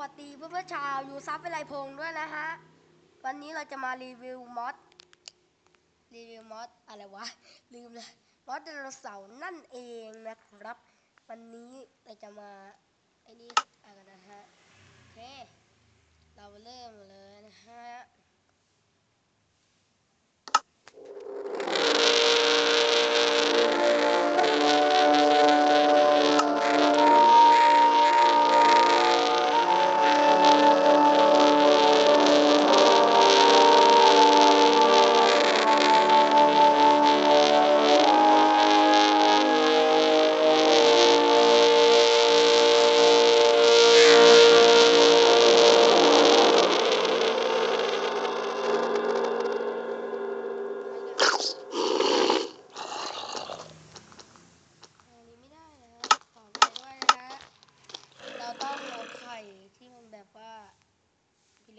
วัสดีเพื่อนๆชาวยูซับเป็นไรพงด้วยนะฮะ วันนี้เราจะมารีวิวมอสรีวิวมอสอะไรวะ ลืมเลยมอสไดโนเสาร์นั่นเองนะครับ วันนี้เราจะมาไอ้นี่อะไรกันนะฮะโอเค เราเริ่มเลยนะฮะ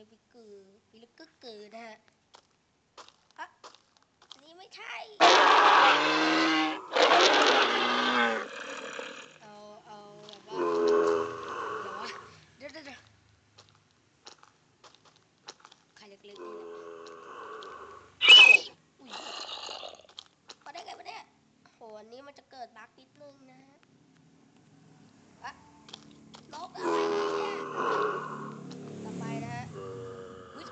พิลึกพิกือพิลึกกึกกือนะฮะอะอันนี้ไม่ใช่เอาเอาแบบว่าเดี๋ยววะเดี๋ยวเดี๋ยวเดี๋ยวไข่เล็กๆนี่แหละอุ้ยมาได้ไงมาเนี่ยโหอันนี้มันจะเกิดบั๊กนิดนึงนะฮะอะนกอะไรเนี่ยต่อไปนะฮะอุ๊ย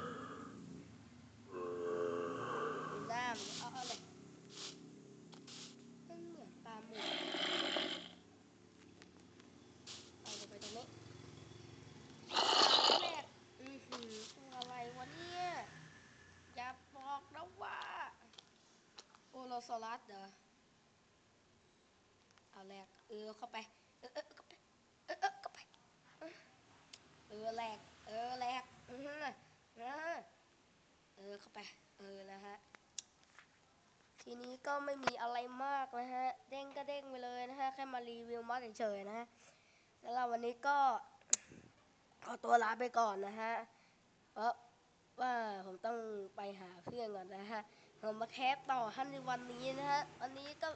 น้ำเอาเอาเลยมันเหมือนปลาหมึกเอาลงไปตรงนี้แรกอือหือตัวอะไรวะเนี่ย อย่าบอกนะว่าโอโลซอรัสเหรอ เอาแรกเออเข้าไป เออเออเข้าไป เออเออเข้าไป เออแหลกเออแหลกเออเออเออเข้าไป เออนะฮะ ทีนี้ก็ไม่มีอะไรมากนะฮะ เด้งก็เด้งไปเลยนะฮะ แค่มารีวิวมอสเฉยๆนะฮะสำหรับวันนี้ก็ขอตัวลาไปก่อนนะฮะ เพราะว่าผมต้องไปหาเพื่อนก่อนนะฮะ ผมมาแคปต่อท่านในวันนี้นะฮะ วันนี้ก็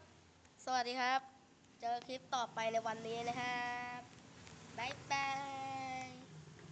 สวัสดีครับ เจอคลิปต่อไปในวันนี้นะครับบ๊ายบาย